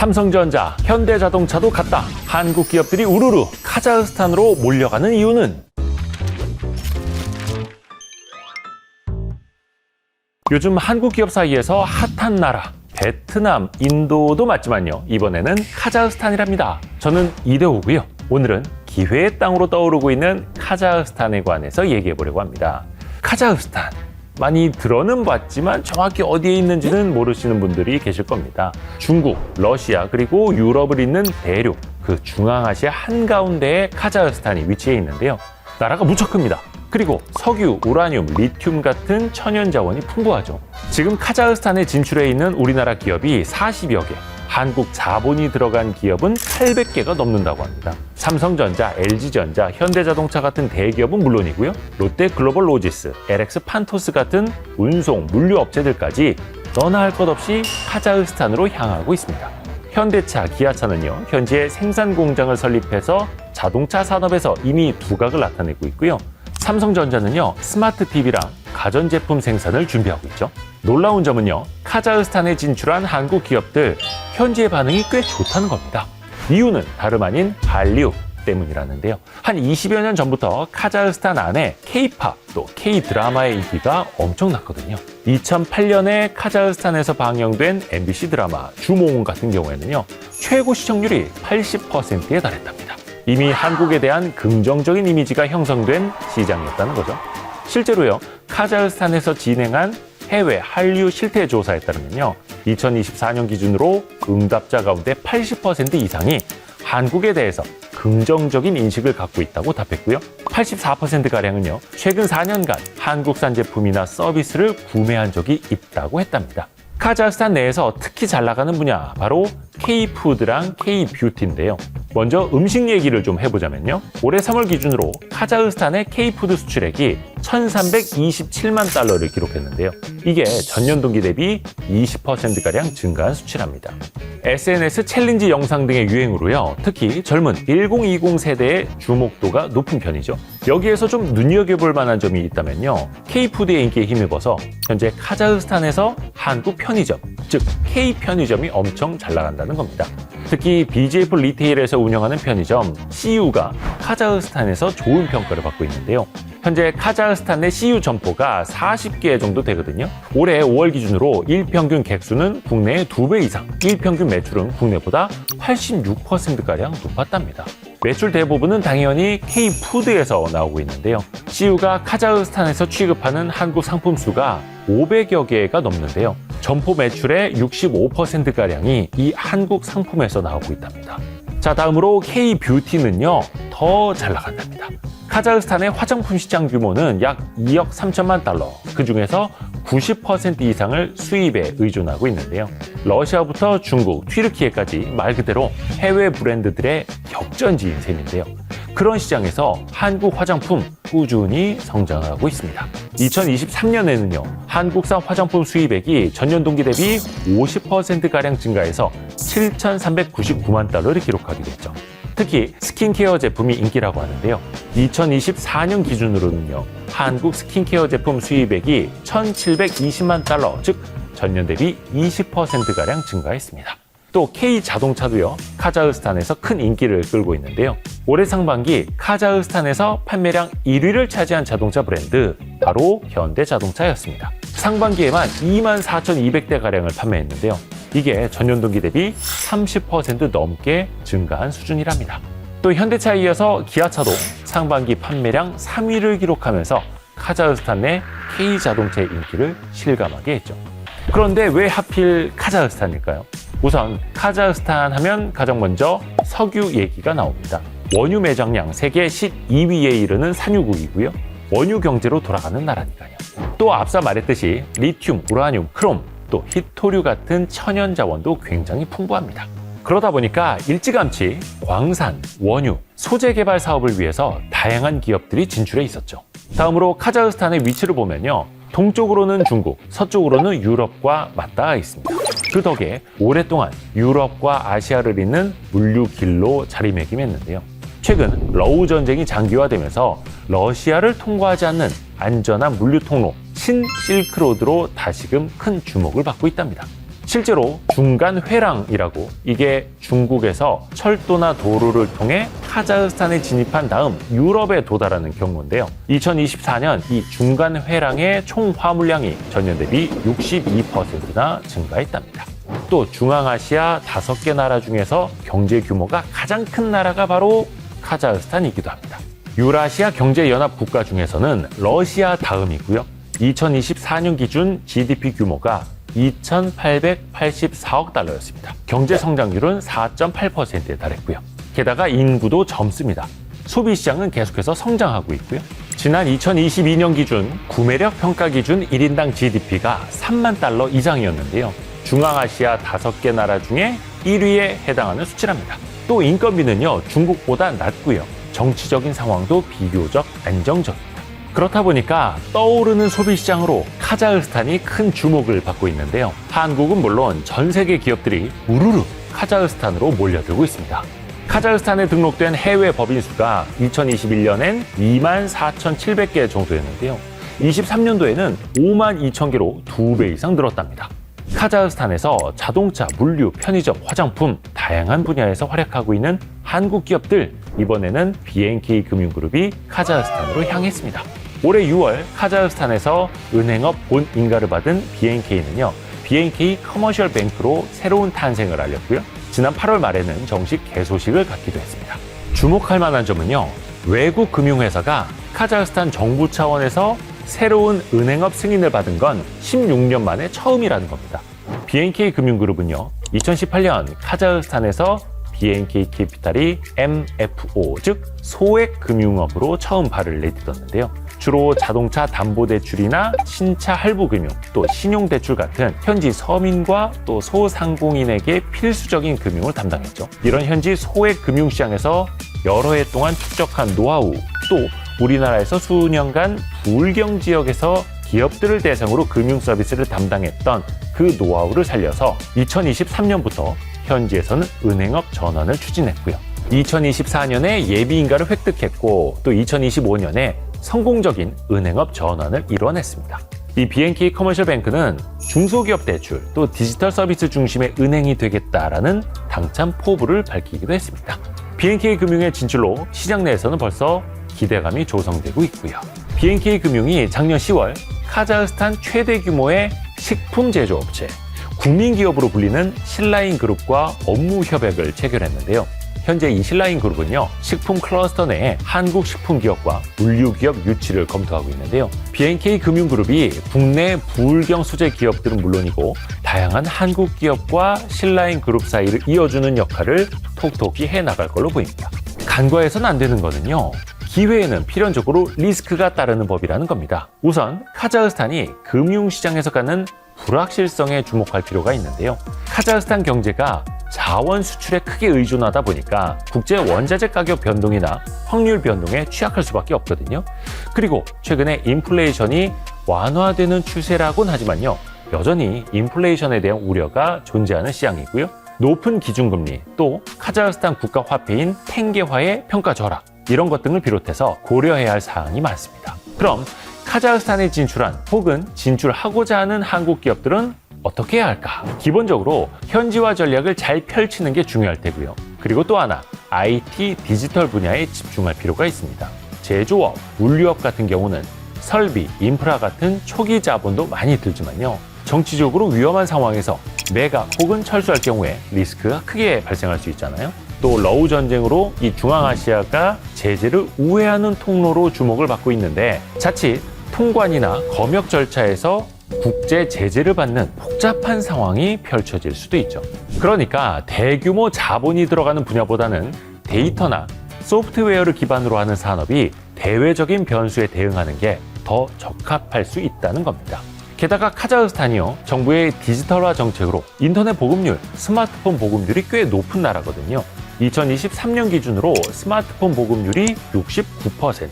삼성전자, 현대자동차도 갔다. 한국 기업들이 우르르 카자흐스탄으로 몰려가는 이유는 요즘 한국 기업 사이에서 핫한 나라 베트남, 인도도 맞지만요. 이번에는 카자흐스탄이랍니다. 저는 이대호고요. 오늘은 기회의 땅으로 떠오르고 있는 카자흐스탄에 관해서 얘기해 보려고 합니다. 카자흐스탄 많이 들어는 봤지만 정확히 어디에 있는지는 모르시는 분들이 계실 겁니다. 중국, 러시아 그리고 유럽을 잇는 대륙 그 중앙아시아 한가운데에 카자흐스탄이 위치해 있는데요. 나라가 무척 큽니다. 그리고 석유, 우라늄, 리튬 같은 천연 자원이 풍부하죠. 지금 카자흐스탄에 진출해 있는 우리나라 기업이 40여 개, 한국 자본이 들어간 기업은 800개가 넘는다고 합니다. 삼성전자, LG전자, 현대자동차 같은 대기업은 물론이고요. 롯데 글로벌 로지스, LX 판토스 같은 운송, 물류 업체들까지 너나 할 것 없이 카자흐스탄으로 향하고 있습니다. 현대차, 기아차는요, 현재 생산 공장을 설립해서 자동차 산업에서 이미 두각을 나타내고 있고요. 삼성전자는요, 스마트 TV랑 가전제품 생산을 준비하고 있죠. 놀라운 점은요, 카자흐스탄에 진출한 한국 기업들 현지의 반응이 꽤 좋다는 겁니다. 이유는 다름 아닌 한류 때문이라는데요. 한 20여 년 전부터 카자흐스탄 안에 K-팝 또 K-드라마의 인기가 엄청났거든요. 2008년에 카자흐스탄에서 방영된 MBC 드라마 주몽 같은 경우에는요. 최고 시청률이 80%에 달했답니다. 이미 한국에 대한 긍정적인 이미지가 형성된 시장이었다는 거죠. 실제로요, 카자흐스탄에서 진행한 해외 한류 실태 조사에 따르면요, 2024년 기준으로 응답자 가운데 80% 이상이 한국에 대해서 긍정적인 인식을 갖고 있다고 답했고요. 84%가량은요, 최근 4년간 한국산 제품이나 서비스를 구매한 적이 있다고 했답니다. 카자흐스탄 내에서 특히 잘 나가는 분야, 바로 K-푸드랑 K-뷰티인데요. 먼저 음식 얘기를 좀 해보자면요. 올해 3월 기준으로 카자흐스탄의 K-푸드 수출액이 1,327만 달러를 기록했는데요. 이게 전년 동기 대비 20%가량 증가한 수치랍니다. SNS 챌린지 영상 등의 유행으로요. 특히 젊은 1020 세대의 주목도가 높은 편이죠. 여기에서 좀 눈여겨볼 만한 점이 있다면요. K-푸드의 인기에 힘입어서 현재 카자흐스탄에서 한국 편의점, 즉 K 편의점이 엄청 잘 나간다는 겁니다. 특히 BJF 리테일에서 운영하는 편의점 CU가 카자흐스탄에서 좋은 평가를 받고 있는데요. 현재 카자흐스탄 내 CU 점포가 40개 정도 되거든요. 올해 5월 기준으로 일평균 객수는 국내의 2배 이상, 일평균 매출은 국내보다 86%가량 높았답니다. 매출 대부분은 당연히 K푸드에서 나오고 있는데요. CU가 카자흐스탄에서 취급하는 한국 상품 수가 500여 개가 넘는데요. 점포 매출의 65%가량이 이 한국 상품에서 나오고 있답니다. 자, 다음으로 K-뷰티는요, 더 잘 나간답니다. 카자흐스탄의 화장품 시장 규모는 약 2억 3천만 달러, 그 중에서 90% 이상을 수입에 의존하고 있는데요. 러시아부터 중국, 튀르키예까지 말 그대로 해외 브랜드들의 격전지인 셈인데요. 그런 시장에서 한국 화장품 꾸준히 성장하고 있습니다. 2023년에는요, 한국산 화장품 수입액이 전년 동기 대비 50%가량 증가해서 7,399만 달러를 기록하게 됐죠. 특히 스킨케어 제품이 인기라고 하는데요. 2024년 기준으로는요, 한국 스킨케어 제품 수입액이 1,720만 달러, 즉 전년 대비 20%가량 증가했습니다. 또 K 자동차도요, 카자흐스탄에서 큰 인기를 끌고 있는데요. 올해 상반기 카자흐스탄에서 판매량 1위를 차지한 자동차 브랜드, 바로 현대 자동차였습니다. 상반기에만 24,200대 가량을 판매했는데요. 이게 전년 동기 대비 30% 넘게 증가한 수준이랍니다. 또 현대차에 이어서 기아차도 상반기 판매량 3위를 기록하면서 카자흐스탄 내 K 자동차의 인기를 실감하게 했죠. 그런데 왜 하필 카자흐스탄일까요? 우선 카자흐스탄 하면 가장 먼저 석유 얘기가 나옵니다. 원유 매장량 세계 12위에 이르는 산유국이고요. 원유 경제로 돌아가는 나라니까요. 또 앞서 말했듯이 리튬, 우라늄, 크롬, 또 히토류 같은 천연 자원도 굉장히 풍부합니다. 그러다 보니까 일찌감치 광산, 원유, 소재 개발 사업을 위해서 다양한 기업들이 진출해 있었죠. 다음으로 카자흐스탄의 위치를 보면요. 동쪽으로는 중국, 서쪽으로는 유럽과 맞닿아 있습니다. 그 덕에 오랫동안 유럽과 아시아를 잇는 물류 길로 자리매김했는데요. 최근 러우 전쟁이 장기화되면서 러시아를 통과하지 않는 안전한 물류 통로 신실크로드로 다시금 큰 주목을 받고 있답니다. 실제로 중간 회랑이라고 이게 중국에서 철도나 도로를 통해 카자흐스탄에 진입한 다음 유럽에 도달하는 경우인데요. 2024년 이 중간 회랑의 총 화물량이 전년 대비 62%나 증가했답니다. 또 중앙아시아 다섯 개 나라 중에서 경제 규모가 가장 큰 나라가 바로 카자흐스탄이기도 합니다. 유라시아 경제연합 국가 중에서는 러시아 다음이고요. 2024년 기준 GDP 규모가 2,884억 달러였습니다. 경제 성장률은 4.8%에 달했고요. 게다가 인구도 젊습니다. 소비 시장은 계속해서 성장하고 있고요. 지난 2022년 기준 구매력 평가 기준 1인당 GDP가 3만 달러 이상이었는데요. 중앙아시아 다섯 개 나라 중에 1위에 해당하는 수치랍니다. 또 인건비는요, 중국보다 낮고요. 정치적인 상황도 비교적 안정적입니다. 그렇다 보니까 떠오르는 소비 시장으로 카자흐스탄이 큰 주목을 받고 있는데요. 한국은 물론 전 세계 기업들이 우르르 카자흐스탄으로 몰려들고 있습니다. 카자흐스탄에 등록된 해외 법인 수가 2021년엔 2만 4,700개 정도였는데요. 23년도에는 5만 2천 개로 두배 이상 늘었답니다. 카자흐스탄에서 자동차, 물류, 편의점, 화장품 다양한 분야에서 활약하고 있는 한국 기업들 이번에는 BNK 금융그룹이 카자흐스탄으로 향했습니다. 올해 6월 카자흐스탄에서 은행업 본 인가를 받은 BNK는요. BNK 커머셜 뱅크로 새로운 탄생을 알렸고요. 지난 8월 말에는 정식 개소식을 갖기도 했습니다. 주목할 만한 점은요. 외국 금융회사가 카자흐스탄 정부 차원에서 새로운 은행업 승인을 받은 건 16년 만에 처음이라는 겁니다. BNK 금융그룹은요, 2018년 카자흐스탄에서 BNK 캐피탈이 MFO, 즉 소액 금융업으로 처음 발을 내딛었는데요. 주로 자동차 담보 대출이나 신차 할부 금융, 또 신용 대출 같은 현지 서민과 또 소상공인에게 필수적인 금융을 담당했죠. 이런 현지 소액 금융 시장에서 여러 해 동안 축적한 노하우, 또 우리나라에서 수년간 불경 지역에서 기업들을 대상으로 금융 서비스를 담당했던 그 노하우를 살려서 2023년부터 현지에서는 은행업 전환을 추진했고요. 2024년에 예비 인가를 획득했고 또 2025년에 성공적인 은행업 전환을 이뤄냈습니다. 이 BNK 커머셜 뱅크는 중소기업 대출 또 디지털 서비스 중심의 은행이 되겠다라는 당찬 포부를 밝히기도 했습니다. BNK 금융의 진출로 시장 내에서는 벌써 기대감이 조성되고 있고요. BNK 금융이 작년 10월 카자흐스탄 최대 규모의 식품 제조업체 국민기업으로 불리는 신라인 그룹과 업무 협약을 체결했는데요. 현재 이 신라인 그룹은요, 식품 클러스터 내에 한국 식품 기업과 물류 기업 유치를 검토하고 있는데요. BNK 금융그룹이 국내 부울경 소재 기업들은 물론이고 다양한 한국 기업과 신라인 그룹 사이를 이어주는 역할을 톡톡히 해 나갈 걸로 보입니다. 간과해서는 안 되는 거는요. 기회에는 필연적으로 리스크가 따르는 법이라는 겁니다. 우선 카자흐스탄이 금융시장에서 갖는 불확실성에 주목할 필요가 있는데요. 카자흐스탄 경제가 자원 수출에 크게 의존하다 보니까 국제 원자재 가격 변동이나 확률 변동에 취약할 수밖에 없거든요. 그리고 최근에 인플레이션이 완화되는 추세라곤 하지만요. 여전히 인플레이션에 대한 우려가 존재하는 시장이고요. 높은 기준금리, 또 카자흐스탄 국가 화폐인 탱게화의 평가 절하, 이런 것 등을 비롯해서 고려해야 할 사항이 많습니다. 그럼 카자흐스탄에 진출한 혹은 진출하고자 하는 한국 기업들은 어떻게 해야 할까? 기본적으로 현지화 전략을 잘 펼치는 게 중요할 테고요. 그리고 또 하나, IT 디지털 분야에 집중할 필요가 있습니다. 제조업, 물류업 같은 경우는 설비, 인프라 같은 초기 자본도 많이 들지만요. 정치적으로 위험한 상황에서 매각 혹은 철수할 경우에 리스크가 크게 발생할 수 있잖아요. 또 러우 전쟁으로 이 중앙아시아가 제재를 우회하는 통로로 주목을 받고 있는데 자칫 통관이나 검역 절차에서 국제 제재를 받는 복잡한 상황이 펼쳐질 수도 있죠. 그러니까 대규모 자본이 들어가는 분야보다는 데이터나 소프트웨어를 기반으로 하는 산업이 대외적인 변수에 대응하는 게 더 적합할 수 있다는 겁니다. 게다가 카자흐스탄이요 정부의 디지털화 정책으로 인터넷 보급률, 스마트폰 보급률이 꽤 높은 나라거든요. 2023년 기준으로 스마트폰 보급률이 69%,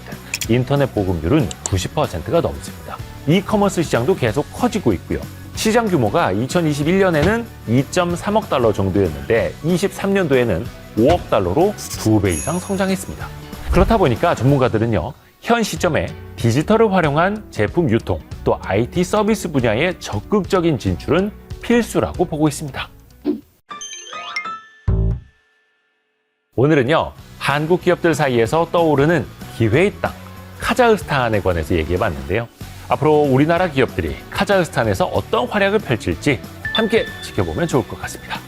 인터넷 보급률은 90%가 넘습니다. 이커머스 시장도 계속 커지고 있고요. 시장 규모가 2021년에는 2.3억 달러 정도였는데 23년도에는 5억 달러로 두 배 이상 성장했습니다. 그렇다 보니까 전문가들은요. 현 시점에 디지털을 활용한 제품 유통 또 IT 서비스 분야의 적극적인 진출은 필수라고 보고 있습니다. 오늘은요, 한국 기업들 사이에서 떠오르는 기회의 땅, 카자흐스탄에 관해서 얘기해 봤는데요. 앞으로 우리나라 기업들이 카자흐스탄에서 어떤 활약을 펼칠지 함께 지켜보면 좋을 것 같습니다.